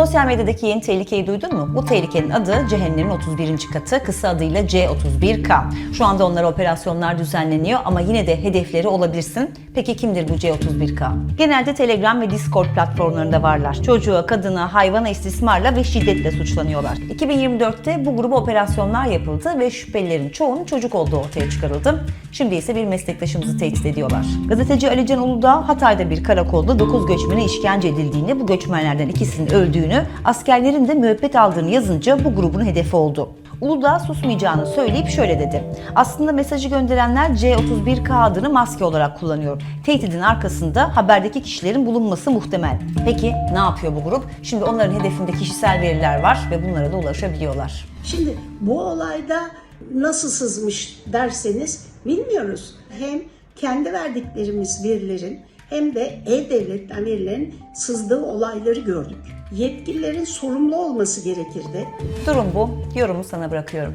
Sosyal medyadaki yeni tehlikeyi duydun mu? Bu tehlikenin adı cehennemin 31. katı, kısa adıyla C31K. Şu anda onlara operasyonlar düzenleniyor ama yine de hedefleri olabilirsin. Peki kimdir bu C31K? Genelde Telegram ve Discord platformlarında varlar. Çocuğa, kadına, hayvana istismarla ve şiddetle suçlanıyorlar. 2024'te bu gruba operasyonlar yapıldı ve şüphelilerin çoğunun çocuk olduğu ortaya çıkarıldı. Şimdi ise bir meslektaşımızı tehdit ediyorlar. Gazeteci Ali Can Uludağ, Hatay'da bir karakolda 9 göçmene işkence edildiğini, bu göçmenlerden ikisinin öldüğünü, askerlerin de müebbet aldığını yazınca bu grubun hedefi oldu. Uludağ susmayacağını söyleyip şöyle dedi. Aslında mesajı gönderenler C31K adını maske olarak kullanıyor. Tehdidin arkasında haberdeki kişilerin bulunması muhtemel. Peki ne yapıyor bu grup? Şimdi onların hedefinde kişisel veriler var ve bunlara da ulaşabiliyorlar. Şimdi bu olayda nasıl sızmış derseniz bilmiyoruz. Hem kendi verdiklerimiz verilerin hem de e-devletten verilerin sızdığı olayları gördük. Yetkililerin sorumlu olması gerekirdi. Durum bu. Yorumu sana bırakıyorum.